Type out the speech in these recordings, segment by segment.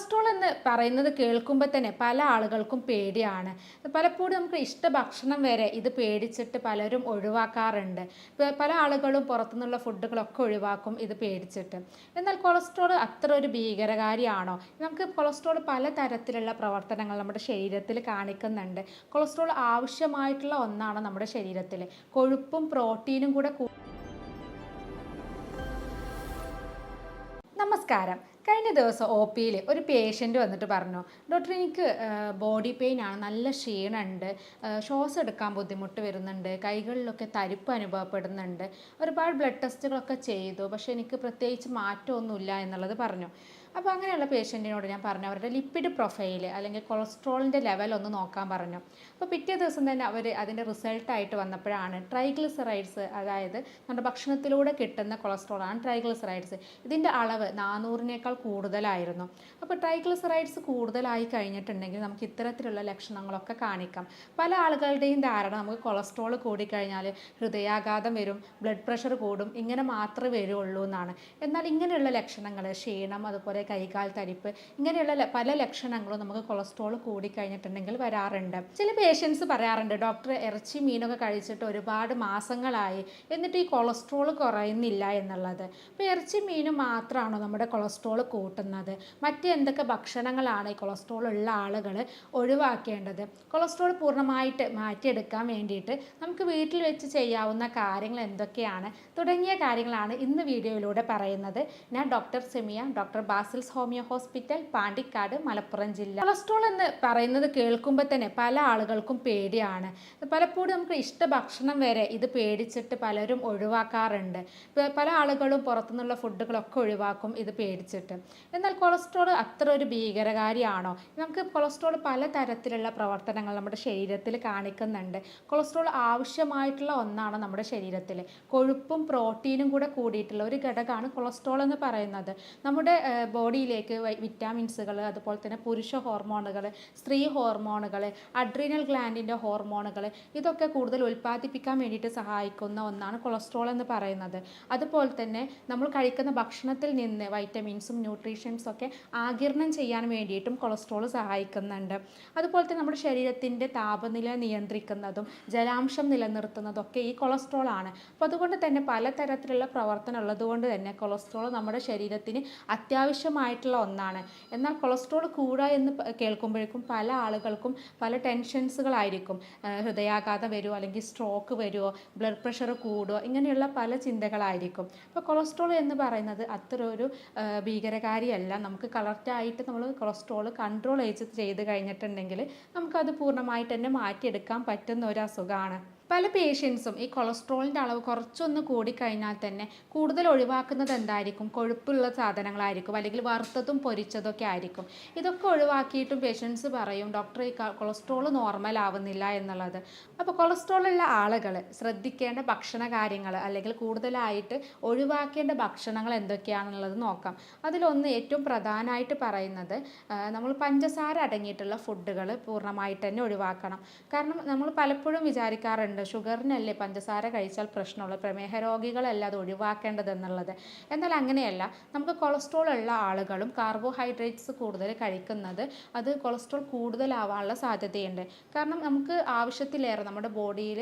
Cholesterol എന്ന് പറയുന്നത് കേൾക്കുമ്പോൾ തന്നെ പല ആളുകൾക്കും പേടിയാണ്. പലപ്പോഴും നമുക്ക് ഇഷ്ട ഭക്ഷണം വരെ ഇത് പേടിച്ചിട്ട് പലരും ഒഴിവാക്കാറുണ്ട്. പല ആളുകളും പുറത്തുനിന്നുള്ള ഫുഡുകളൊക്കെ ഒഴിവാക്കും ഇത് പേടിച്ചിട്ട്. എന്നാൽ കൊളസ്ട്രോൾ അത്ര ഒരു ഭീകരകാരിയാണോ? നമുക്ക് കൊളസ്ട്രോൾ പല തരത്തിലുള്ള പ്രവർത്തനങ്ങൾ നമ്മുടെ ശരീരത്തിൽ കാണിക്കുന്നുണ്ട്. കൊളസ്ട്രോൾ ആവശ്യമായിട്ടുള്ള ഒന്നാണ് നമ്മുടെ ശരീരത്തിൽ. കൊഴുപ്പും പ്രോട്ടീനും കൂടെ നമസ്കാരം. കഴിഞ്ഞ ദിവസം ഒ പിയിൽ ഒരു പേഷ്യന്റ് വന്നിട്ട് പറഞ്ഞു ഡോക്ടർ എനിക്ക് ബോഡി പെയിൻ ആണ് നല്ല ക്ഷീണമുണ്ട് ശ്വാസം എടുക്കാൻ ബുദ്ധിമുട്ട് വരുന്നുണ്ട് കൈകളിലൊക്കെ തരിപ്പ് അനുഭവപ്പെടുന്നുണ്ട് ഒരുപാട് ബ്ലഡ് ടെസ്റ്റുകളൊക്കെ ചെയ്തു പക്ഷേ എനിക്ക് പ്രത്യേകിച്ച് മാറ്റമൊന്നുമില്ല എന്നുള്ളത് പറഞ്ഞു. അപ്പോൾ അങ്ങനെയുള്ള പേഷ്യന്റിനോട് ഞാൻ പറഞ്ഞു അവരുടെ ലിപ്പിഡ് പ്രൊഫൈൽ അല്ലെങ്കിൽ കൊളസ്ട്രോളിന്റെ ലെവൽ ഒന്ന് നോക്കാൻ പറഞ്ഞു. അപ്പോൾ പിറ്റേ ദിവസം തന്നെ അവർ അതിന്റെ റിസൾട്ടായിട്ട് വന്നപ്പോഴാണ് ട്രൈഗ്ലിസറൈഡ്സ് അതായത് നമ്മുടെ ഭക്ഷണത്തിലൂടെ കിട്ടുന്ന കൊളസ്ട്രോളാണ് ട്രൈഗ്ലിസറൈഡ്സ് ഇതിന്റെ അളവ് നാനൂറിനേക്കാൾ കൂടുതലായിരുന്നു. അപ്പോൾ ട്രൈഗ്ലിസറൈഡ്സ് കൂടുതലായി കഴിഞ്ഞിട്ടുണ്ടെങ്കിൽ നമുക്ക് ഇത്തരത്തിലുള്ള ലക്ഷണങ്ങളൊക്കെ കാണിക്കാം. പല ആളുകളുടെയും ധാരണ നമുക്ക് കൊളസ്ട്രോൾ കൂടിക്കഴിഞ്ഞാൽ ഹൃദയാഘാതം വരും ബ്ലഡ് പ്രഷർ കൂടും ഇങ്ങനെ മാത്രമേ വരുള്ളൂ എന്നാണ്. എന്നാൽ ഇങ്ങനെയുള്ള ലക്ഷണങ്ങൾ ക്ഷീണം അതുപോലെ കൈകാൽ തരിപ്പ് ഇങ്ങനെയുള്ള പല ലക്ഷണങ്ങളും നമുക്ക് കൊളസ്ട്രോൾ കൂടിക്കഴിഞ്ഞിട്ടുണ്ടെങ്കിൽ വരാറുണ്ട്. ചില പേഷ്യൻസ് പറയാറുണ്ട് ഡോക്ടർ ഇറച്ചി മീനൊക്കെ കഴിച്ചിട്ട് ഒരുപാട് മാസങ്ങളായി. എന്നിട്ട് ഈ കൊളസ്ട്രോൾ കുറയുന്നില്ല എന്നുള്ളത്. അപ്പോൾ ഇറച്ചി മീനും മാത്രമാണോ നമ്മുടെ കൊളസ്ട്രോൾ കൂട്ടുന്നത്? മറ്റെന്തൊക്കെ ഭക്ഷണങ്ങളാണ് ഈ കൊളസ്ട്രോൾ ഉള്ള ആളുകൾ ഒഴിവാക്കേണ്ടത്? കൊളസ്ട്രോൾ പൂർണമായിട്ട് മാറ്റിയെടുക്കാൻ വേണ്ടിയിട്ട് നമുക്ക് വീട്ടിൽ വെച്ച് ചെയ്യാവുന്ന കാര്യങ്ങൾ എന്തൊക്കെയാണ്? തുടങ്ങിയ കാര്യങ്ങളാണ് ഇന്ന് വീഡിയോയിലൂടെ പറയുന്നത്. ഞാൻ doctor Semiya doctor Basil's homeo hospital Pandikkad Malappuram ജില്ല. കൊളസ്ട്രോൾ എന്ന് പറയുന്നത് കേൾക്കുമ്പോൾ തന്നെ പല ആളുകൾക്കും പേടിയാണ്. പലപ്പോഴും നമുക്ക് ഇഷ്ട ഭക്ഷണം വരെ ഇത് പേടിച്ചിട്ട് പലരും ഒഴിവാക്കാറുണ്ട്. പല ആളുകളും പുറത്തുനിന്നുള്ള ഫുഡുകളൊക്കെ ഒഴിവാക്കും ഇത് പേടിച്ചിട്ട്. എന്നാൽ കൊളസ്ട്രോൾ അത്ര ഒരു ഭീകരകാരിയാണോ? നമുക്ക് കൊളസ്ട്രോൾ പല തരത്തിലുള്ള പ്രവർത്തനങ്ങൾ നമ്മുടെ ശരീരത്തിൽ കാണിക്കുന്നുണ്ട്. കൊളസ്ട്രോൾ ആവശ്യമായിട്ടുള്ള ഒന്നാണ് നമ്മുടെ ശരീരത്തിൽ. കൊഴുപ്പും പ്രോട്ടീനും കൂടെ കൂടിയിട്ടുള്ള ഒരു ഘടകമാണ് കൊളസ്ട്രോൾ എന്ന് പറയുന്നത്. നമ്മുടെ ബോഡിയിലേക്ക് വിറ്റാമിൻസുകൾ അതുപോലെ തന്നെ പുരുഷ ഹോർമോണുകൾ സ്ത്രീ ഹോർമോണുകൾ അഡ്രീനൽ ഗ്ലാൻഡിന്റെ ഹോർമോണുകൾ ഇതൊക്കെ കൂടുതൽ ഉൽപ്പാദിപ്പിക്കാൻ വേണ്ടിയിട്ട് സഹായിക്കുന്ന ഒന്നാണ് കൊളസ്ട്രോൾ എന്ന് പറയുന്നത്. അതുപോലെ തന്നെ നമ്മൾ കഴിക്കുന്ന ഭക്ഷണത്തിൽ നിന്ന് വൈറ്റമിൻസും ന്യൂട്രീഷ്യൻസും ഒക്കെ ആകിരണം ചെയ്യാൻ വേണ്ടിയിട്ടും കൊളസ്ട്രോൾ സഹായിക്കുന്നുണ്ട്. അതുപോലെ തന്നെ നമ്മുടെ ശരീരത്തിന്റെ താപനില നിയന്ത്രിക്കുന്നതും ജലാംശം നിലനിർത്തുന്നതും ഒക്കെ ഈ കൊളസ്ട്രോൾ ആണ്. അപ്പോൾ അതുകൊണ്ട് തന്നെ പലതരത്തിലുള്ള പ്രവർത്തനം ഉള്ളതുകൊണ്ട് തന്നെ കൊളസ്ട്രോൾ നമ്മുടെ ശരീരത്തിന് അത്യാവശ്യമായിട്ടുള്ള ഒന്നാണ്. എന്നാൽ കൊളസ്ട്രോൾ കൂടുക എന്ന് കേൾക്കുമ്പോഴേക്കും പല ആളുകൾക്കും പല ടെൻഷൻസുകളായിരിക്കും. ഹൃദയാഘാതം വരുമോ അല്ലെങ്കിൽ സ്ട്രോക്ക് വരുമോ ബ്ലഡ് പ്രഷർ കൂടുമോ ഇങ്ങനെയുള്ള പല ചിന്തകളായിരിക്കും. അപ്പോൾ കൊളസ്ട്രോൾ എന്ന് പറയുന്നത് അത്ര ഒരു ഭീകരകാരിയല്ല. നമുക്ക് കറക്റ്റായിട്ട് നമ്മൾ കൊളസ്ട്രോൾ കൺട്രോൾ ചെയ്ത് ചെയ്ത് കഴിഞ്ഞിട്ടുണ്ടെങ്കിൽ നമുക്കത് പൂർണമായിട്ട് തന്നെ മാറ്റിയെടുക്കാൻ പറ്റുന്ന ഒരു അസുഖമാണ്. പല പേഷ്യൻസും ഈ കൊളസ്ട്രോളിന്റെ അളവ് കുറച്ചൊന്ന് കൂടിക്കഴിഞ്ഞാൽ തന്നെ കൂടുതൽ ഒഴിവാക്കുന്നത് എന്തായിരിക്കും? കൊഴുപ്പുള്ള സാധനങ്ങളായിരിക്കും അല്ലെങ്കിൽ വറുത്തതും പൊരിച്ചതൊക്കെ ആയിരിക്കും. ഇതൊക്കെ ഒഴിവാക്കിയിട്ടും പേഷ്യൻസ് പറയും ഡോക്ടർ ഈ കൊളസ്ട്രോൾ നോർമൽ ആവുന്നില്ല എന്നുള്ളത്. അപ്പോൾ കൊളസ്ട്രോൾ ഉള്ള ആളുകൾ ശ്രദ്ധിക്കേണ്ട ഭക്ഷണ കാര്യങ്ങൾ അല്ലെങ്കിൽ കൂടുതലായിട്ട് ഒഴിവാക്കേണ്ട ഭക്ഷണങ്ങൾ എന്തൊക്കെയാണെന്നുള്ളത് നോക്കാം. അതിലൊന്ന് ഏറ്റവും പ്രധാനമായിട്ട് പറയുന്നത് നമ്മൾ പഞ്ചസാര അടങ്ങിയിട്ടുള്ള ഫുഡുകൾ പൂർണമായിട്ട് തന്നെ ഒഴിവാക്കണം. കാരണം നമ്മൾ പലപ്പോഴും വിചാരിക്കാറുണ്ട് ഷുഗറിനല്ലേ പഞ്ചസാര കഴിച്ചാൽ പ്രശ്നമുള്ളൂ. പ്രമേഹ രോഗികളല്ല അത് ഒഴിവാക്കേണ്ടത് എന്നുള്ളത് എന്നാൽ അങ്ങനെയല്ല. നമുക്ക് കൊളസ്ട്രോൾ ഉള്ള ആളുകളും കാർബോഹൈഡ്രേറ്റ്സ് കൂടുതൽ കഴിക്കുന്നത് അത് കൊളസ്ട്രോൾ കൂടുതലാവാനുള്ള സാധ്യതയുണ്ട്. കാരണം നമുക്ക് ആവശ്യത്തിലേറെ നമ്മുടെ ബോഡിയിൽ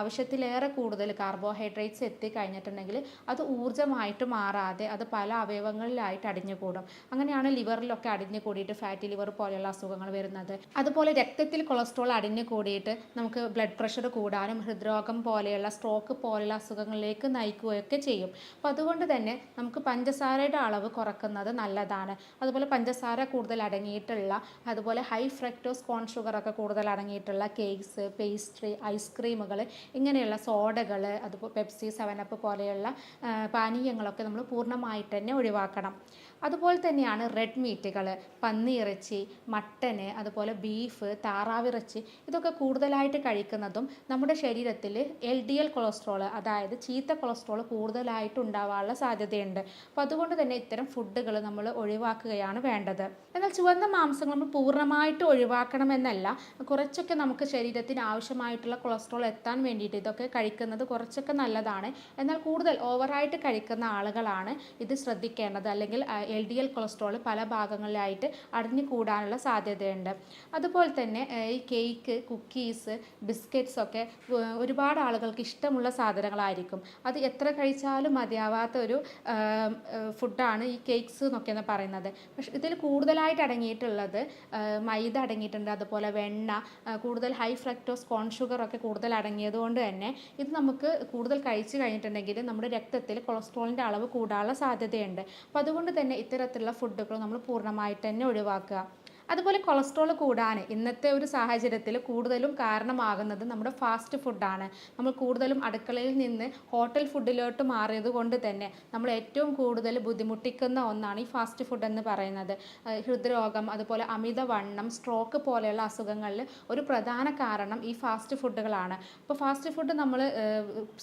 ആവശ്യത്തിലേറെ കൂടുതൽ കാർബോഹൈഡ്രേറ്റ്സ് എത്തിക്കഴിഞ്ഞിട്ടുണ്ടെങ്കിൽ അത് ഊർജമായിട്ട് മാറാതെ അത് പല അവയവങ്ങളിലായിട്ട് അടിഞ്ഞുകൂടും. അങ്ങനെയാണ് ലിവറിലൊക്കെ അടിഞ്ഞു കൂടിയിട്ട് ഫാറ്റി ലിവർ പോലെയുള്ള അസുഖങ്ങൾ വരുന്നത്. അതുപോലെ രക്തത്തിൽ കൊളസ്ട്രോൾ അടിഞ്ഞു കൂടിയിട്ട് നമുക്ക് ബ്ലഡ് പ്രഷർ കൂടാനും ഹൃദ്രോഗം പോലെയുള്ള സ്ട്രോക്ക് പോലെയുള്ള അസുഖങ്ങളിലേക്ക് നയിക്കുകയൊക്കെ ചെയ്യും. അപ്പോൾ അതുകൊണ്ട് തന്നെ നമുക്ക് പഞ്ചസാരയുടെ അളവ് കുറക്കുന്നത് നല്ലതാണ്. അതുപോലെ പഞ്ചസാര കൂടുതൽ അടങ്ങിയിട്ടുള്ള അതുപോലെ ഹൈ ഫ്രക്ടോസ് കോൺ ഷുഗർ ഒക്കെ കൂടുതൽ അടങ്ങിയിട്ടുള്ള കേക്ക്സ് പേസ്ട്രി ഐസ്ക്രീമുകൾ ഇങ്ങനെയുള്ള സോഡകൾ അതുപോലെ പെപ്സി സെവനപ്പ് പോലെയുള്ള പാനീയങ്ങളൊക്കെ നമ്മൾ പൂർണമായിട്ട് തന്നെ ഒഴിവാക്കണം. അതുപോലെ തന്നെയാണ് റെഡ് മീറ്റുകൾ പന്നിയിറച്ചി മട്ടന് അതുപോലെ ബീഫ് താറാവിറച്ചി ഇതൊക്കെ കൂടുതലായിട്ട് കഴിക്കുന്നതും നമ്മുടെ ശരീരത്തിൽ എൽ ഡി എൽ കൊളസ്ട്രോൾ അതായത് ചീത്ത കൊളസ്ട്രോൾ കൂടുതലായിട്ട് ഉണ്ടാവാനുള്ള സാധ്യതയുണ്ട്. അപ്പോൾ അതുകൊണ്ട് തന്നെ ഇത്തരം ഫുഡുകൾ നമ്മൾ ഒഴിവാക്കുകയാണ് വേണ്ടത്. എന്നാൽ ചുവന്ന മാംസങ്ങൾ നമ്മൾ പൂർണമായിട്ട് ഒഴിവാക്കണമെന്നല്ല കുറച്ചൊക്കെ നമുക്ക് ശരീരത്തിന് ആവശ്യമായിട്ടുള്ള കൊളസ്ട്രോൾ എത്താൻ വേണ്ടിയിട്ട് ഇതൊക്കെ കഴിക്കുന്നത് കുറച്ചൊക്കെ നല്ലതാണ്. എന്നാൽ കൂടുതൽ ഓവറായിട്ട് കഴിക്കുന്ന ആളുകളാണ് ഇത് ശ്രദ്ധിക്കേണ്ടത്. അല്ലെങ്കിൽ എൽ ഡി എൽ കൊളസ്ട്രോൾ പല ഭാഗങ്ങളിലായിട്ട് അടിഞ്ഞു കൂടാനുള്ള സാധ്യതയുണ്ട്. അതുപോലെ തന്നെ ഈ കേക്ക് കുക്കീസ് ബിസ്ക്കറ്റ്സ് ഒക്കെ ഒരുപാട് ആളുകൾക്ക് ഇഷ്ടമുള്ള സാധനങ്ങളായിരിക്കും. അത് എത്ര കഴിച്ചാലും മതിയാവാത്ത ഒരു ഫുഡാണ് ഈ കേക്ക്സ് എന്നൊക്കെ പറയുന്നത്. പക്ഷെ ഇതിൽ കൂടുതലായിട്ട് അടങ്ങിയിട്ടുള്ളത് മൈദ അടങ്ങിയിട്ടുണ്ട് അതുപോലെ വെണ്ണ കൂടുതൽ ഹൈ ഫ്രക്ടോസ് കോൺ ഷുഗർ ഒക്കെ കൂടുതൽ അടങ്ങിയത് കൊണ്ട് തന്നെ ഇത് നമുക്ക് കൂടുതൽ കഴിച്ചു കഴിഞ്ഞിട്ടുണ്ടെങ്കിൽ നമ്മുടെ രക്തത്തിൽ കൊളസ്ട്രോളിന്റെ അളവ് കൂടാനുള്ള സാധ്യതയുണ്ട്. അപ്പോൾ അതുകൊണ്ട് തന്നെ ഇത്തരത്തിലുള്ള ഫുഡുകൾ നമ്മൾ പൂർണമായിട്ട് തന്നെ ഒഴിവാക്കുക. അതുപോലെ കൊളസ്ട്രോൾ കൂടാൻ ഇന്നത്തെ ഒരു സാഹചര്യത്തിൽ കൂടുതലും കാരണമാകുന്നത് നമ്മുടെ ഫാസ്റ്റ് ഫുഡാണ്. നമ്മൾ കൂടുതലും അടുക്കളയിൽ നിന്ന് ഹോട്ടൽ ഫുഡിലോട്ട് മാറിയത് കൊണ്ട് തന്നെ നമ്മൾ ഏറ്റവും കൂടുതൽ ബുദ്ധിമുട്ടിക്കുന്ന ഒന്നാണ് ഈ ഫാസ്റ്റ് ഫുഡ് എന്ന് പറയുന്നത്. ഹൃദ്രോഗം അതുപോലെ അമിതവണ്ണം സ്ട്രോക്ക് പോലെയുള്ള അസുഖങ്ങളിൽ ഒരു പ്രധാന കാരണം ഈ ഫാസ്റ്റ് ഫുഡുകളാണ്. അപ്പോൾ ഫാസ്റ്റ് ഫുഡ് നമ്മൾ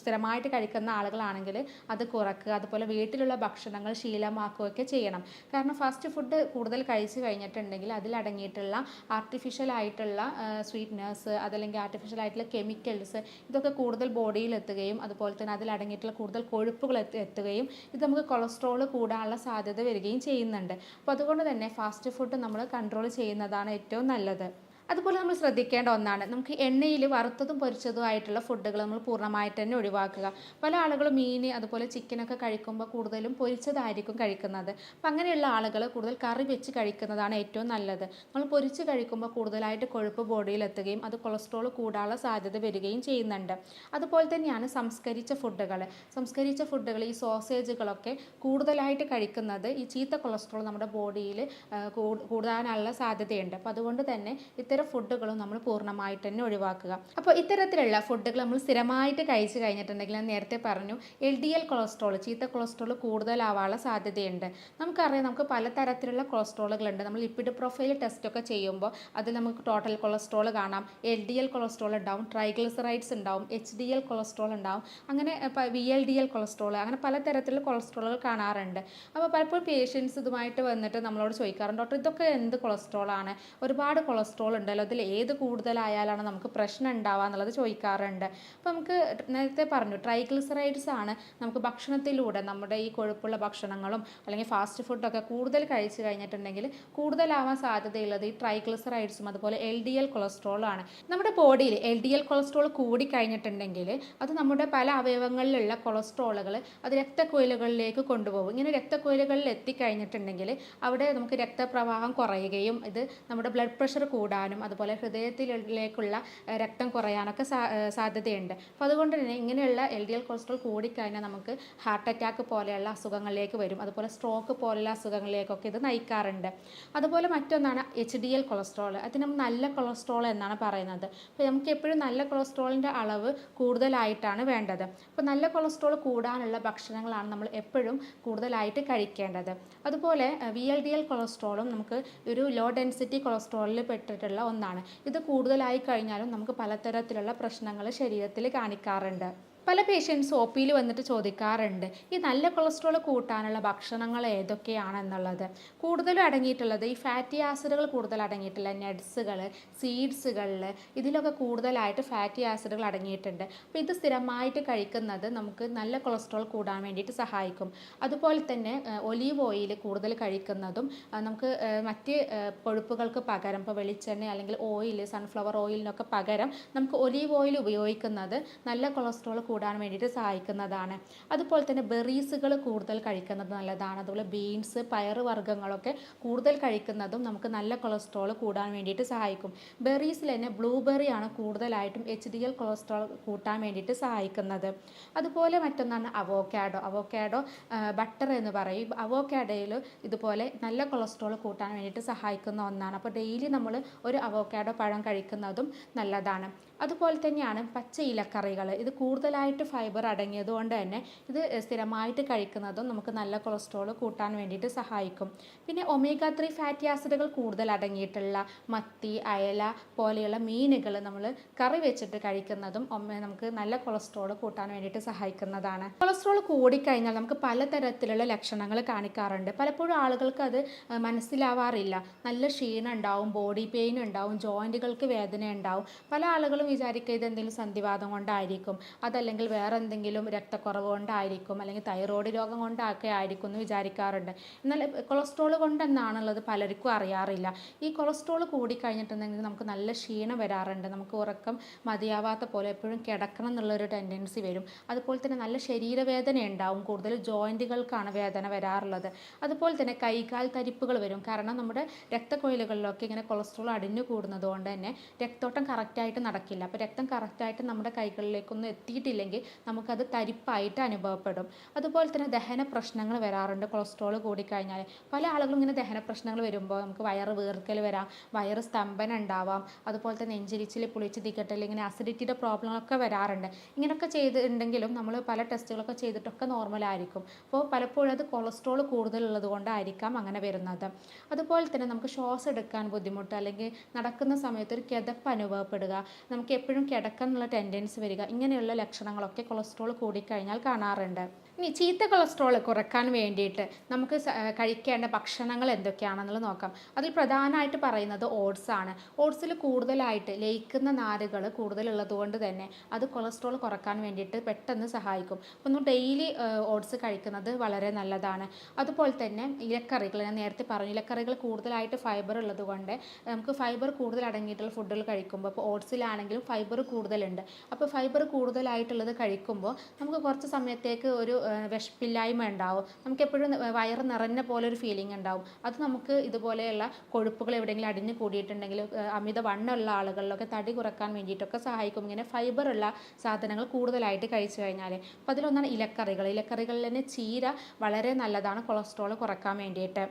സ്ഥിരമായിട്ട് കഴിക്കുന്ന ആളുകളാണെങ്കിൽ അത് കുറക്കുക അതുപോലെ വീട്ടിലുള്ള ഭക്ഷണങ്ങൾ ശീലമാക്കുകയൊക്കെ ചെയ്യണം. കാരണം ഫാസ്റ്റ് ഫുഡ് കൂടുതൽ കഴിച്ചു കഴിഞ്ഞിട്ടുണ്ടെങ്കിൽ അതിലടങ്ങിയിട്ടുള്ള ആർട്ടിഫിഷ്യൽ ആയിട്ടുള്ള സ്വീറ്റ്നേഴ്സ് അതല്ലെങ്കിൽ ആർട്ടിഫിഷ്യൽ ആയിട്ടുള്ള കെമിക്കൽസ് ഇതൊക്കെ കൂടുതൽ ബോഡിയിൽ എത്തുകയും അതുപോലെ തന്നെ അതിലടങ്ങിയിട്ടുള്ള കൂടുതൽ കൊഴുപ്പുകൾ എത്തുകയും ഇത് നമുക്ക് കൊളസ്ട്രോൾ കൂടാനുള്ള സാധ്യത വരികയും ചെയ്യുന്നുണ്ട്. അപ്പോൾ അതുകൊണ്ട് തന്നെ ഫാസ്റ്റ് ഫുഡ് നമ്മൾ കൺട്രോൾ ചെയ്യുന്നതാണ് ഏറ്റവും നല്ലത്. അതുപോലെ നമ്മൾ ശ്രദ്ധിക്കേണ്ട ഒന്നാണ്. നമുക്ക് എണ്ണയിൽ വറുത്തതും പൊരിച്ചതും ആയിട്ടുള്ള ഫുഡുകൾ നമ്മൾ പൂർണമായിട്ട് തന്നെ ഒഴിവാക്കുക. പല ആളുകളും മീൻ അതുപോലെ ചിക്കനൊക്കെ കഴിക്കുമ്പോൾ കൂടുതലും പൊരിച്ചതായിരിക്കും കഴിക്കുന്നത്. അപ്പം അങ്ങനെയുള്ള ആളുകൾ കൂടുതൽ കറി വെച്ച് കഴിക്കുന്നതാണ് ഏറ്റവും നല്ലത്. നമ്മൾ പൊരിച്ച് കഴിക്കുമ്പോൾ കൂടുതലായിട്ട് കൊഴുപ്പ് ബോഡിയിൽ എത്തുകയും അത് കൊളസ്ട്രോൾ കൂടാനുള്ള സാധ്യത വരികയും ചെയ്യുന്നുണ്ട്. അതുപോലെ തന്നെയാണ് സംസ്കരിച്ച ഫുഡുകൾ സംസ്കരിച്ച ഫുഡുകൾ ഈ സോസേജുകളൊക്കെ കൂടുതലായിട്ട് കഴിക്കുന്നത് ഈ ചീത്ത കൊളസ്ട്രോൾ നമ്മുടെ ബോഡിയിൽ കൂടാനുള്ള സാധ്യതയുണ്ട്. അപ്പോൾ അതുകൊണ്ട് തന്നെ ഇത്തരം ഫുഡുകളും നമ്മൾ പൂർണമായിട്ട് തന്നെ ഒഴിവാക്കുക. അപ്പോൾ ഇത്തരത്തിലുള്ള ഫുഡുകൾ നമ്മൾ സ്ഥിരമായിട്ട് കഴിച്ചു കഴിഞ്ഞിട്ടുണ്ടെങ്കിൽ ഞാൻ നേരത്തെ പറഞ്ഞു എൽ ഡി എൽ കൊളസ്ട്രോൾ ചീത്ത കൊളസ്ട്രോൾ കൂടുതലാവാനുള്ള സാധ്യതയുണ്ട്. നമുക്കറിയാം നമുക്ക് പലതരത്തിലുള്ള കൊളസ്ട്രോളുകളുണ്ട്. നമ്മൾ ലിപ്പിഡ് പ്രൊഫൈൽ ടെസ്റ്റ് ഒക്കെ ചെയ്യുമ്പോൾ അതിൽ നമുക്ക് ടോട്ടൽ കൊളസ്ട്രോൾ കാണാം. എൽ ഡി എൽ കൊളസ്ട്രോൾ ഉണ്ടാവും. ട്രൈഗ്ലിസറൈഡ്സ് ഉണ്ടാവും. എച്ച് ഡി എൽ കൊളസ്ട്രോൾ ഉണ്ടാവും. അങ്ങനെ V L D L cholesterol അങ്ങനെ പലതരത്തിലുള്ള കൊളസ്ട്രോളുകൾ കാണാറുണ്ട്. അപ്പോൾ പലപ്പോഴും പേഷ്യൻസ് ഇതുമായിട്ട് വന്നിട്ട് നമ്മളോട് ചോദിക്കാറുണ്ട് ഡോക്ടർ ഇതൊക്കെ എന്ത് കൊളസ്ട്രോളാണ്? ഒരുപാട് കൊളസ്ട്രോൾ ഉണ്ടല്ലോ? അതിൽ ഏത് കൂടുതലായാലാണ് നമുക്ക് പ്രശ്നം ഉണ്ടാവുക എന്നുള്ളത് ചോദിക്കാറുണ്ട്. അപ്പോൾ നമുക്ക് നേരത്തെ പറഞ്ഞു ട്രൈഗ്ലിസറൈഡ്സ് ആണ് നമുക്ക് ഭക്ഷണത്തിലൂടെ നമ്മുടെ ഈ കൊഴുപ്പുള്ള ഭക്ഷണങ്ങളും അല്ലെങ്കിൽ ഫാസ്റ്റ് ഫുഡൊക്കെ കൂടുതൽ കഴിച്ചു കഴിഞ്ഞിട്ടുണ്ടെങ്കിൽ കൂടുതലാവാൻ സാധ്യതയുള്ളത് ഈ ട്രൈഗ്ലിസറൈഡ്സും അതുപോലെ എൽ ഡി എൽ കൊളസ്ട്രോളാണ് നമ്മുടെ ബോഡിയിൽ എൽ ഡി എൽ കൊളസ്ട്രോൾ കൂടി കഴിഞ്ഞിട്ടുണ്ടെങ്കിൽ അത് നമ്മുടെ പല അവയവങ്ങളിലുള്ള കൊളസ്ട്രോളുകൾ അത് രക്തക്കുഴലുകളിലേക്ക് കൊണ്ടുപോകും. ഇങ്ങനെ രക്തക്കുഴലുകളിൽ എത്തിക്കഴിഞ്ഞിട്ടുണ്ടെങ്കിൽ അവിടെ നമുക്ക് രക്തപ്രവാഹം കുറയുകയും ഇത് നമ്മുടെ ബ്ലഡ് പ്രഷർ കൂടാനും അതുപോലെ ഹൃദയത്തിലേക്കുള്ള രക്തം കുറയാനൊക്കെ സാധ്യതയുണ്ട്. അപ്പോൾ അതുകൊണ്ട് തന്നെ ഇങ്ങനെയുള്ള എൽ ഡി എൽ കൊളസ്ട്രോൾ കൂടിക്കഴിഞ്ഞാൽ നമുക്ക് ഹാർട്ട് അറ്റാക്ക് പോലെയുള്ള അസുഖങ്ങളിലേക്ക് വരും. അതുപോലെ സ്ട്രോക്ക് പോലെയുള്ള അസുഖങ്ങളിലേക്കൊക്കെ ഇത് നയിക്കാറുണ്ട്. അതുപോലെ മറ്റൊന്നാണ് എച്ച് ഡി എൽ കൊളസ്ട്രോൾ. അത് നമ്മൾ നല്ല കൊളസ്ട്രോൾ എന്നാണ് പറയുന്നത്. അപ്പോൾ നമുക്ക് എപ്പോഴും നല്ല കൊളസ്ട്രോളിന്റെ അളവ് കൂടുതലായിട്ടാണ് വേണ്ടത്. അപ്പോൾ നല്ല കൊളസ്ട്രോൾ കൂടാനുള്ള ഭക്ഷണങ്ങളാണ് നമ്മൾ എപ്പോഴും കൂടുതലായിട്ട് കഴിക്കേണ്ടത്. അതുപോലെ വി എൽ ഡി എൽ കൊളസ്ട്രോളും നമുക്ക് ഒരു ലോ ഡെൻസിറ്റി കൊളസ്ട്രോളിൽ പെട്ടിട്ടുള്ള ഒന്നാണ്. ഇത് കൂടുതലായി കഴിഞ്ഞാലും നമുക്ക് പലതരത്തിലുള്ള പ്രശ്നങ്ങൾ ശരീരത്തിൽ കാണിക്കാറുണ്ട്. പല പേഷ്യൻസ് ഒ പിയിൽ വന്നിട്ട് ചോദിക്കാറുണ്ട് ഈ നല്ല കൊളസ്ട്രോൾ കൂട്ടാനുള്ള ഭക്ഷണങ്ങൾ ഏതൊക്കെയാണെന്നുള്ളത് കൂടുതലും അടങ്ങിയിട്ടുള്ളത് ഈ ഫാറ്റി ആസിഡുകൾ കൂടുതൽ അടങ്ങിയിട്ടുള്ള നട്ട്സുകൾ സീഡ്സുകളിൽ ഇതിലൊക്കെ കൂടുതലായിട്ട് ഫാറ്റി ആസിഡുകൾ അടങ്ങിയിട്ടുണ്ട്. അപ്പോൾ ഇത് സ്ഥിരമായിട്ട് കഴിക്കുന്നത് നമുക്ക് നല്ല കൊളസ്ട്രോൾ കൂടാൻ വേണ്ടിയിട്ട് സഹായിക്കും. അതുപോലെ തന്നെ ഒലീവ് ഓയിൽ കൂടുതൽ കഴിക്കുന്നതും നമുക്ക് മറ്റ് കൊഴുപ്പുകൾക്ക് പകരം ഇപ്പോൾ വെളിച്ചെണ്ണ അല്ലെങ്കിൽ ഓയിൽ സൺഫ്ലവർ ഓയിലിനൊക്കെ പകരം നമുക്ക് ഒലീവ് ഓയിൽ ഉപയോഗിക്കുന്നത് നല്ല കൊളസ്ട്രോൾ കൂടാൻ വേണ്ടിയിട്ട് സഹായിക്കുന്നതാണ്. അതുപോലെ തന്നെ ബെറീസുകൾ കൂടുതൽ കഴിക്കുന്നത് നല്ലതാണ്. അതുപോലെ ബീൻസ് പയർ വർഗങ്ങളൊക്കെ കൂടുതൽ കഴിക്കുന്നതും നമുക്ക് നല്ല കൊളസ്ട്രോൾ കൂടാൻ വേണ്ടിയിട്ട് സഹായിക്കും. ബെറീസിൽ തന്നെ ബ്ലൂബെറി ആണ് കൂടുതലായിട്ടും എച്ച് ഡി എൽ കൊളസ്ട്രോൾ കൂട്ടാൻ വേണ്ടിയിട്ട് സഹായിക്കുന്നത്. അതുപോലെ മറ്റൊന്നാണ് അവോക്കാഡോ. അവോക്കാഡോ ബട്ടർ എന്ന് പറയും. അവോക്കാഡോയിൽ ഇതുപോലെ നല്ല കൊളസ്ട്രോൾ കൂട്ടാൻ വേണ്ടിയിട്ട് സഹായിക്കുന്ന ഒന്നാണ്. അപ്പോൾ ഡെയിലി നമ്മൾ ഒരു അവോക്കാഡോ പഴം കഴിക്കുന്നതും നല്ലതാണ്. അതുപോലെ തന്നെയാണ് പച്ച ഇലക്കറികൾ ഇത് കൂടുതലായിട്ട് ഫൈബർ അടങ്ങിയത് കൊണ്ട് തന്നെ ഇത് സ്ഥിരമായിട്ട് കഴിക്കുന്നതും നമുക്ക് നല്ല കൊളസ്ട്രോൾ കൂട്ടാൻ വേണ്ടിയിട്ട് സഹായിക്കും. പിന്നെ ഒമേഗ ത്രീ ഫാറ്റി ആസിഡുകൾ കൂടുതൽ അടങ്ങിയിട്ടുള്ള മത്തി അയല പോലെയുള്ള മീനുകൾ നമ്മൾ കറി വെച്ചിട്ട് കഴിക്കുന്നതും നമുക്ക് നല്ല കൊളസ്ട്രോൾ കൂട്ടാൻ വേണ്ടിയിട്ട് സഹായിക്കുന്നതാണ്. കൊളസ്ട്രോൾ കൂടിക്കഴിഞ്ഞാൽ നമുക്ക് പലതരത്തിലുള്ള ലക്ഷണങ്ങൾ കാണിക്കാറുണ്ട്. പലപ്പോഴും ആളുകൾക്ക് അത് മനസ്സിലാവാറില്ല. നല്ല ക്ഷീണം ഉണ്ടാവും ബോഡി പെയിൻ ഉണ്ടാവും ജോയിന്റുകൾക്ക് വേദന ഉണ്ടാവും. പല ആളുകളും വിചാരിക്കുക ഇത് എന്തെങ്കിലും സന്ധിവാദം കൊണ്ടായിരിക്കും. അതല്ലെങ്കിൽ വേറെ എന്തെങ്കിലും രക്തക്കുറവ് കൊണ്ടായിരിക്കും അല്ലെങ്കിൽ തൈറോയ്ഡ് രോഗം കൊണ്ടൊക്കെ ആയിരിക്കും എന്ന് വിചാരിക്കാറുണ്ട്. എന്നാൽ കൊളസ്ട്രോൾ കൊണ്ടെന്നാണുള്ളത് പലർക്കും അറിയാറില്ല. ഈ കൊളസ്ട്രോൾ കൂടിക്കഴിഞ്ഞിട്ടുണ്ടെങ്കിൽ നമുക്ക് നല്ല ക്ഷീണം വരാറുണ്ട്. നമുക്ക് ഉറക്കം മതിയാവാത്ത പോലെ എപ്പോഴും കിടക്കണം എന്നുള്ളൊരു ടെൻഡൻസി വരും. അതുപോലെ തന്നെ നല്ല ശരീരവേദന ഉണ്ടാവും. കൂടുതൽ ജോയിന്റുകൾക്കാണ് വേദന വരാറുള്ളത്. അതുപോലെ തന്നെ കൈകാൽ തരിപ്പുകൾ വരും. കാരണം നമ്മുടെ രക്തക്കൊയിലുകളിലൊക്കെ ഇങ്ങനെ കൊളസ്ട്രോൾ അടിഞ്ഞു കൂടുന്നത് കൊണ്ട് തന്നെ രക്തോട്ടം കറക്റ്റായിട്ട് നടക്കില്ല. അപ്പോൾ രക്തം കറക്റ്റായിട്ട് നമ്മുടെ കൈകളിലേക്കൊന്നും എത്തിയിട്ടില്ലെങ്കിൽ നമുക്കത് തരിപ്പായിട്ട് അനുഭവപ്പെടും. അതുപോലെ തന്നെ ദഹന പ്രശ്നങ്ങൾ വരാറുണ്ട്. കൊളസ്ട്രോൾ കൂടിക്കഴിഞ്ഞാൽ പല ആളുകളും ഇങ്ങനെ ദഹന പ്രശ്നങ്ങൾ വരുമ്പോൾ നമുക്ക് വയറ് വീർക്കൽ വരാം വയറ് സ്തംഭനം ഉണ്ടാവാം. അതുപോലെ തന്നെ നെഞ്ചിരിച്ചിൽ പുളിച്ച് തിക്കട്ടൽ ഇങ്ങനെ അസിഡിറ്റിയുടെ പ്രോബ്ലങ്ങളൊക്കെ വരാറുണ്ട്. ഇങ്ങനെയൊക്കെ ചെയ്തിട്ടുണ്ടെങ്കിലും നമ്മൾ പല ടെസ്റ്റുകളൊക്കെ ചെയ്തിട്ടൊക്കെ നോർമൽ ആയിരിക്കും. അപ്പോൾ പലപ്പോഴും അത് കൊളസ്ട്രോൾ കൂടുതലുള്ളത് കൊണ്ടായിരിക്കാം അങ്ങനെ വരുന്നത്. അതുപോലെ തന്നെ നമുക്ക് ശ്വാസം എടുക്കാൻ ബുദ്ധിമുട്ട് അല്ലെങ്കിൽ നടക്കുന്ന സമയത്ത് ഒരു കിതപ്പ് അനുഭവപ്പെടുക നമുക്ക് എപ്പോഴും കിടക്കാനുള്ള ടെൻഡൻസ് വരിക ഇങ്ങനെയുള്ള ലക്ഷണങ്ങളൊക്കെ കൊളസ്ട്രോൾ കൂടിക്കഴിഞ്ഞാൽ കാണാറുണ്ട്. ഇനി ചീത്ത കൊളസ്ട്രോൾ കുറയ്ക്കാൻ വേണ്ടിയിട്ട് നമുക്ക് കഴിക്കേണ്ട ഭക്ഷണങ്ങൾ എന്തൊക്കെയാണെന്നുള്ളത് നോക്കാം. അതിൽ പ്രധാനമായിട്ട് പറയുന്നത് ഓട്സ് ആണ്. ഓട്സിൽ കൂടുതലായിട്ട് ലയിക്കുന്ന നാരുകൾ കൂടുതലുള്ളതുകൊണ്ട് തന്നെ അത് കൊളസ്ട്രോൾ കുറയ്ക്കാൻ വേണ്ടിയിട്ട് പെട്ടെന്ന് സഹായിക്കും. അപ്പോൾ നമ്മൾ ഡെയിലി ഓട്സ് കഴിക്കുന്നത് വളരെ നല്ലതാണ്. അതുപോലെ തന്നെ ഇലക്കറികൾ ഞാൻ നേരത്തെ പറഞ്ഞു ഇലക്കറികൾ കൂടുതലായിട്ട് ഫൈബർ ഉള്ളതുകൊണ്ട് നമുക്ക് ഫൈബർ കൂടുതൽ അടങ്ങിയിട്ടുള്ള ഫുഡുകൾ കഴിക്കുമ്പോൾ അപ്പോൾ ഓട്സിലാണെങ്കിലും ഫൈബർ കൂടുതലുണ്ട്. അപ്പോൾ ഫൈബർ കൂടുതലായിട്ടുള്ളത് കഴിക്കുമ്പോൾ നമുക്ക് കുറച്ച് സമയത്തേക്ക് ഒരു വിശപ്പില്ലായ്മ ഉണ്ടാവും. നമുക്ക് എപ്പോഴും വയറ് നിറഞ്ഞ പോലെ ഒരു ഫീലിംഗ് ഉണ്ടാവും. അത് നമുക്ക് ഇതുപോലെയുള്ള കൊഴുപ്പുകൾ എവിടെയെങ്കിലും അടിഞ്ഞു കൂടിയിട്ടുണ്ടെങ്കിൽ അമിത വണ്ണമുള്ള ആളുകളിലൊക്കെ തടി കുറയ്ക്കാൻ വേണ്ടിയിട്ടൊക്കെ സഹായിക്കും. ഇങ്ങനെ ഫൈബർ ഉള്ള സാധനങ്ങൾ കൂടുതലായിട്ട് കഴിച്ചു കഴിഞ്ഞാൽ അപ്പോൾ അതിലൊന്നാണ് ഇലക്കറികൾ. ഇലക്കറികളിൽ തന്നെ ചീര വളരെ നല്ലതാണ്. കൊളസ്ട്രോൾ കുറയ്ക്കാൻ വേണ്ടിയിട്ട്.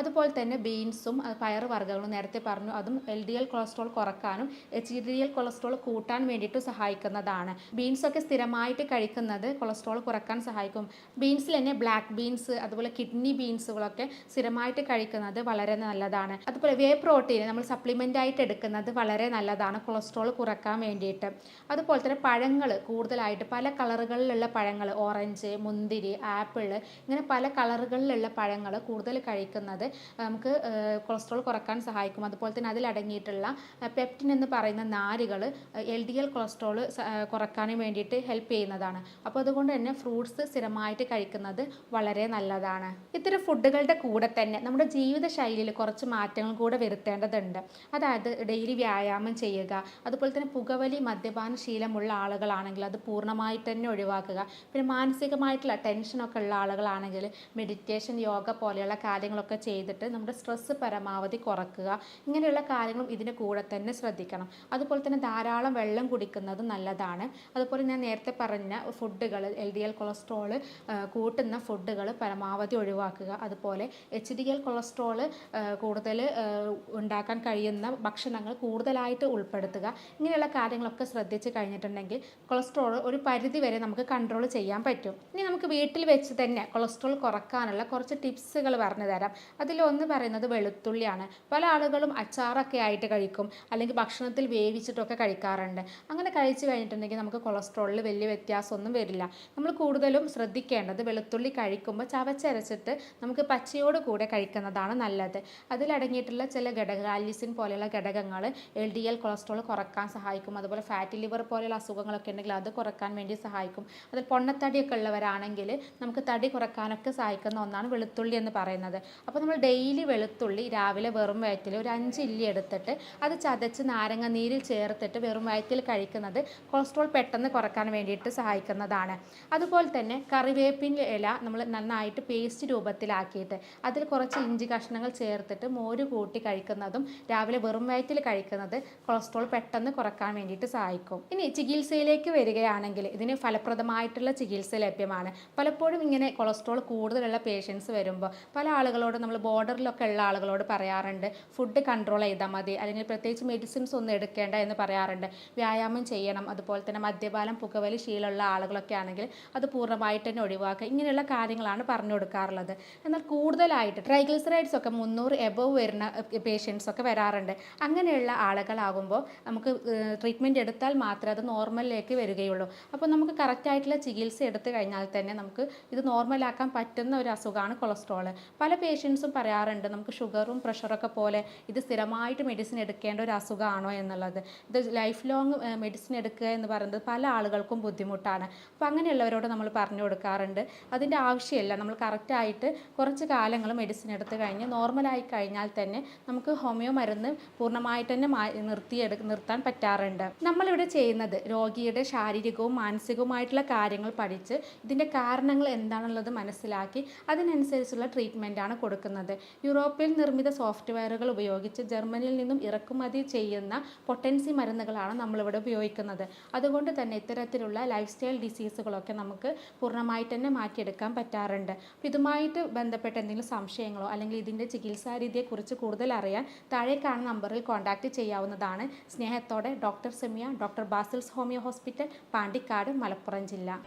അതുപോലെ തന്നെ ബീൻസും പയർ വർഗങ്ങളും നേരത്തെ പറഞ്ഞു. അതും എൽ ഡി എൽ കൊളസ്ട്രോൾ കുറക്കാനും എച്ച് ഡി എൽ കൊളസ്ട്രോൾ കൂട്ടാൻ വേണ്ടിയിട്ട് സഹായിക്കുന്നതാണ്. ബീൻസൊക്കെ സ്ഥിരമായിട്ട് കഴിക്കുന്നത് കൊളസ്ട്രോൾ കുറയ്ക്കാൻ സഹായിക്കും. ബീൻസിൽ തന്നെ ബ്ലാക്ക് ബീൻസ് അതുപോലെ കിഡ്നി ബീൻസുകളൊക്കെ സ്ഥിരമായിട്ട് കഴിക്കുന്നത് വളരെ നല്ലതാണ്. അതുപോലെ വേ പ്രോട്ടീൻ നമ്മൾ സപ്ലിമെന്റ് ആയിട്ട് എടുക്കുന്നത് വളരെ നല്ലതാണ് കൊളസ്ട്രോൾ കുറയ്ക്കാൻ വേണ്ടിയിട്ട്. അതുപോലെ തന്നെ പഴങ്ങൾ കൂടുതലായിട്ട് പല കളറുകളിലുള്ള പഴങ്ങൾ ഓറഞ്ച് മുന്തിരി ആപ്പിൾ ഇങ്ങനെ പല കളറുകളിലുള്ള പഴങ്ങൾ കൂടുതൽ കഴിക്കുന്നത് നമുക്ക് കൊളസ്ട്രോൾ കുറയ്ക്കാൻ സഹായിക്കും. അതുപോലെ തന്നെ അതിലടങ്ങിയിട്ടുള്ള പെപ്റ്റിൻ എന്ന് പറയുന്ന നാരുകൾ എൽ ഡി എൽ കൊളസ്ട്രോൾ കുറക്കാനും വേണ്ടിയിട്ട് ഹെൽപ്പ് ചെയ്യുന്നതാണ്. അപ്പോൾ അതുകൊണ്ട് തന്നെ ഫ്രൂട്ട്സ് സ്ഥിരമായിട്ട് കഴിക്കുന്നത് വളരെ നല്ലതാണ്. ഇത്തരം ഫുഡുകളുടെ കൂടെ തന്നെ നമ്മുടെ ജീവിതശൈലിയിൽ കുറച്ച് മാറ്റങ്ങൾ കൂടെ വരുത്തേണ്ടതുണ്ട്. അതായത് ഡെയിലി വ്യായാമം ചെയ്യുക അതുപോലെ തന്നെ പുകവലി മദ്യപാന ശീലമുള്ള ആളുകളാണെങ്കിൽ അത് പൂർണമായിട്ട് തന്നെ ഒഴിവാക്കുക. പിന്നെ മാനസികമായിട്ടുള്ള ടെൻഷനൊക്കെ ഉള്ള ആളുകളാണെങ്കിൽ മെഡിറ്റേഷൻ യോഗ പോലെയുള്ള കാര്യങ്ങളൊക്കെ ചെയ്തിട്ട് നമ്മുടെ സ്ട്രെസ്സ് പരമാവധി കുറക്കുക. ഇങ്ങനെയുള്ള കാര്യങ്ങളും ഇതിന് കൂടെ തന്നെ ശ്രദ്ധിക്കണം. അതുപോലെ തന്നെ ധാരാളം വെള്ളം കുടിക്കുന്നത് നല്ലതാണ്. അതുപോലെ ഞാൻ നേരത്തെ പറഞ്ഞ ഫുഡുകൾ എൽ ഡി എൽ കൊളസ്ട്രോൾ കൂട്ടുന്ന ഫുഡുകൾ പരമാവധി ഒഴിവാക്കുക. അതുപോലെ എച്ച് ഡി എൽ കൊളസ്ട്രോൾ കൂടുതൽ ഉണ്ടാക്കാൻ കഴിയുന്ന ഭക്ഷണങ്ങൾ കൂടുതലായിട്ട് ഉൾപ്പെടുത്തുക. ഇങ്ങനെയുള്ള കാര്യങ്ങളൊക്കെ ശ്രദ്ധിച്ച് കഴിഞ്ഞിട്ടുണ്ടെങ്കിൽ കൊളസ്ട്രോൾ ഒരു പരിധി വരെ നമുക്ക് കൺട്രോൾ ചെയ്യാൻ പറ്റും. ഇനി നമുക്ക് വീട്ടിൽ വെച്ച് തന്നെ കൊളസ്ട്രോൾ കുറക്കാനുള്ള കുറച്ച് ടിപ്സുകൾ പറഞ്ഞു തരാം. അതിലൊന്ന് പറയുന്നത് വെളുത്തുള്ളിയാണ്. പല ആളുകളും അച്ചാറൊക്കെ ആയിട്ട് കഴിക്കും. അല്ലെങ്കിൽ ഭക്ഷണത്തിൽ വേവിച്ചിട്ടൊക്കെ കഴിക്കാറുണ്ട്. അങ്ങനെ കഴിച്ചു കഴിഞ്ഞിട്ടുണ്ടെങ്കിൽ നമുക്ക് കൊളസ്ട്രോളിൽ വലിയ വ്യത്യാസമൊന്നും വരില്ല. നമ്മൾ കൂടുതലും ശ്രദ്ധിക്കേണ്ടത് വെളുത്തുള്ളി കഴിക്കുമ്പോൾ ചവച്ചരച്ചിട്ട് നമുക്ക് പച്ചയോട് കൂടെ കഴിക്കുന്നതാണ് നല്ലത്. അതിലടങ്ങിയിട്ടുള്ള ചില ഘടക ആലിസിൻ പോലെയുള്ള ഘടകങ്ങൾ എൽ ഡി എൽ കൊളസ്ട്രോൾ കുറയ്ക്കാൻ സഹായിക്കും. അതുപോലെ ഫാറ്റി ലിവർ പോലെയുള്ള അസുഖങ്ങളൊക്കെ ഉണ്ടെങ്കിൽ അത് കുറയ്ക്കാൻ വേണ്ടി സഹായിക്കും. അതിൽ പൊണ്ണത്തടിയൊക്കെ ഉള്ളവരാണെങ്കിൽ നമുക്ക് തടി കുറക്കാനൊക്കെ സഹായിക്കുന്ന ഒന്നാണ് വെളുത്തുള്ളി എന്ന് പറയുന്നത്. അപ്പോൾ നമ്മൾ ഡെയിലി വെളുത്തുള്ളി രാവിലെ വെറും വയറ്റിൽ ഒരു അഞ്ച് ഇല്ലി എടുത്തിട്ട് അത് ചതച്ച് നാരങ്ങ നീരിൽ ചേർത്തിട്ട് വെറും വയറ്റിൽ കഴിക്കുന്നത് കൊളസ്ട്രോൾ പെട്ടെന്ന് കുറയ്ക്കാൻ വേണ്ടിയിട്ട് സഹായിക്കുന്നതാണ്. അതുപോലെ തന്നെ കറിവേപ്പിന്റെ ഇല നമ്മൾ നന്നായിട്ട് പേസ്റ്റ് രൂപത്തിലാക്കിയിട്ട് അതിൽ കുറച്ച് ഇഞ്ചി കഷ്ണങ്ങൾ ചേർത്തിട്ട് മോര് കൂട്ടി കഴിക്കുന്നതും രാവിലെ വെറും വയറ്റിൽ കഴിക്കുന്നത് കൊളസ്ട്രോൾ പെട്ടെന്ന് കുറയ്ക്കാൻ വേണ്ടിയിട്ട് സഹായിക്കും. ഇനി ചികിത്സയിലേക്ക് വരികയാണെങ്കിൽ ഇതിന് ഫലപ്രദമായിട്ടുള്ള ചികിത്സ ലഭ്യമാണ്. പലപ്പോഴും ഇങ്ങനെ കൊളസ്ട്രോൾ കൂടുതലുള്ള പേഷ്യൻസ് വരുമ്പോൾ പല ആളുകളോട് നമ്മൾ ബോർഡറിലൊക്കെ ഉള്ള ആളുകളോട് പറയാറുണ്ട് ഫുഡ് കൺട്രോൾ ചെയ്താൽ മതി അല്ലെങ്കിൽ പ്രത്യേകിച്ച് മെഡിസിൻസ് ഒന്നും എടുക്കേണ്ട എന്ന് പറയാറുണ്ട്. വ്യായാമം ചെയ്യണം അതുപോലെ തന്നെ മദ്യപാനം പുകവലി ശീലമുള്ള ആളുകളൊക്കെ ആണെങ്കിൽ അത് പൂർണമായിട്ട് തന്നെ ഒഴിവാക്കുക. ഇങ്ങനെയുള്ള കാര്യങ്ങളാണ് പറഞ്ഞു കൊടുക്കാറുള്ളത്. എന്നാൽ കൂടുതലായിട്ട് ട്രൈഗ്ലിസറൈഡ്സ് ഒക്കെ മുന്നൂറ് എബവ് വരുന്ന പേഷ്യൻസ് ഒക്കെ വരാറുണ്ട്. അങ്ങനെയുള്ള ആളുകളാകുമ്പോൾ നമുക്ക് ട്രീറ്റ്മെന്റ് എടുത്താൽ മാത്രമേ അത് നോർമലിലേക്ക് വരികയുള്ളൂ. അപ്പോൾ നമുക്ക് കറക്റ്റായിട്ടുള്ള ചികിത്സ എടുത്തു കഴിഞ്ഞാൽ തന്നെ നമുക്ക് ഇത് നോർമലാക്കാൻ പറ്റുന്ന ഒരു അസുഖമാണ് കൊളസ്ട്രോൾ പല പേഷ്യൻസും പേഷ്യൻസും പറയാറുണ്ട്. നമുക്ക് ഷുഗറും പ്രഷറൊക്കെ പോലെ ഇത് സ്ഥിരമായിട്ട് മെഡിസിൻ എടുക്കേണ്ട ഒരു അസുഖമാണോ എന്നുള്ളത്. ഇത് ലൈഫ് ലോങ് മെഡിസിൻ എടുക്കുക എന്ന് പറയുന്നത് പല ആളുകൾക്കും ബുദ്ധിമുട്ടാണ്. അപ്പോൾ അങ്ങനെയുള്ളവരോട് നമ്മൾ പറഞ്ഞു കൊടുക്കാറുണ്ട്. അതിന്റെ ആവശ്യമില്ല. നമ്മൾ കറക്റ്റായിട്ട് കുറച്ച് കാലങ്ങൾ മെഡിസിൻ എടുത്ത് കഴിഞ്ഞ് നോർമലായി കഴിഞ്ഞാൽ തന്നെ നമുക്ക് ഹോമിയോ മരുന്ന് പൂർണമായിട്ട് തന്നെ നിർത്തി നിർത്തിയെടു നിർത്താൻ പറ്റാറുണ്ട്. നമ്മളിവിടെ ചെയ്യുന്നത് രോഗിയുടെ ശാരീരികവും മാനസികവുമായിട്ടുള്ള കാര്യങ്ങൾ പഠിച്ച് ഇതിന്റെ കാരണങ്ങൾ എന്താണുള്ളത് മനസ്സിലാക്കി അതിനനുസരിച്ചുള്ള ട്രീറ്റ്മെന്റാണ് കൊടുക്കുന്നത്. യൂറോപ്പിൽ നിർമ്മിത സോഫ്റ്റ്വെയറുകൾ ഉപയോഗിച്ച് ജർമ്മനിയിൽ നിന്നും ഇറക്കുമതി ചെയ്യുന്ന പൊട്ടൻസി മരുന്നുകളാണ് നമ്മളിവിടെ ഉപയോഗിക്കുന്നത്. അതുകൊണ്ട് തന്നെ ഇത്തരത്തിലുള്ള ലൈഫ് സ്റ്റൈൽ ഡിസീസുകളൊക്കെ നമുക്ക് പൂർണമായിട്ട് തന്നെ മാറ്റിയെടുക്കാൻ പറ്റാറുണ്ട്. ഇതുമായിട്ട് ബന്ധപ്പെട്ട എന്തെങ്കിലും സംശയങ്ങളോ അല്ലെങ്കിൽ ഇതിന്റെ ചികിത്സാ രീതിയെക്കുറിച്ച് കൂടുതൽ അറിയാൻ താഴെ കാണുന്ന നമ്പറിൽ കോൺടാക്റ്റ് ചെയ്യാവുന്നതാണ്. സ്നേഹത്തോടെ doctor Semiya doctor Basil's homeo hospital Pandikkad Malappuram ജില്ല.